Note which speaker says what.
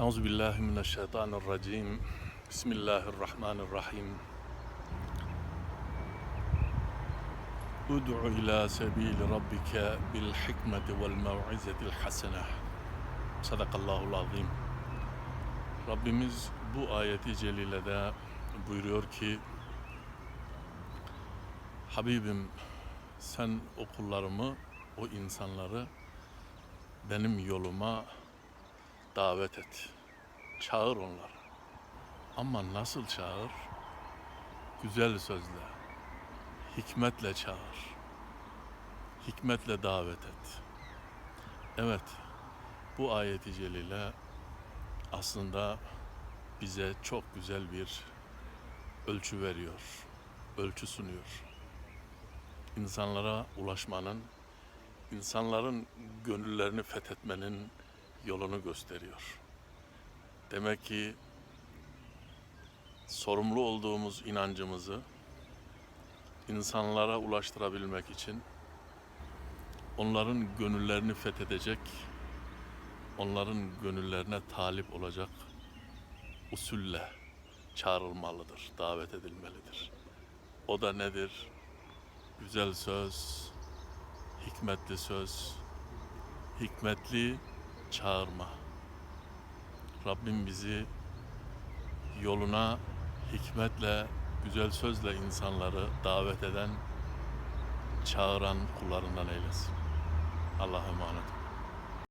Speaker 1: Euzu billahi mineşşeytanirracim. Bismillahirrahmanirrahim. Ud'u ila sebili rabbike bil hikmeti vel mev'izetil hasene. Sadakallahul azim. Rabbimiz bu ayeti celilede buyuruyor ki Habibim sen o kullarımı, o insanları benim yoluma davet et. Çağır onları. Ama nasıl çağır? Güzel sözle, hikmetle çağır. Hikmetle davet et. Evet, bu ayeti celile aslında bize çok güzel bir ölçü veriyor, ölçü sunuyor. İnsanlara ulaşmanın, insanların gönüllerini fethetmenin yolunu gösteriyor. Demek ki sorumlu olduğumuz inancımızı insanlara ulaştırabilmek için onların gönüllerini fethedecek, onların gönüllerine talip olacak usulle çağrılmalıdır, davet edilmelidir. O da nedir? Güzel söz, hikmetli söz, hikmetli çağırma. Rabbim bizi yoluna hikmetle, güzel sözle insanları davet eden, çağıran kullarından eylesin. Allah'a emanet olun.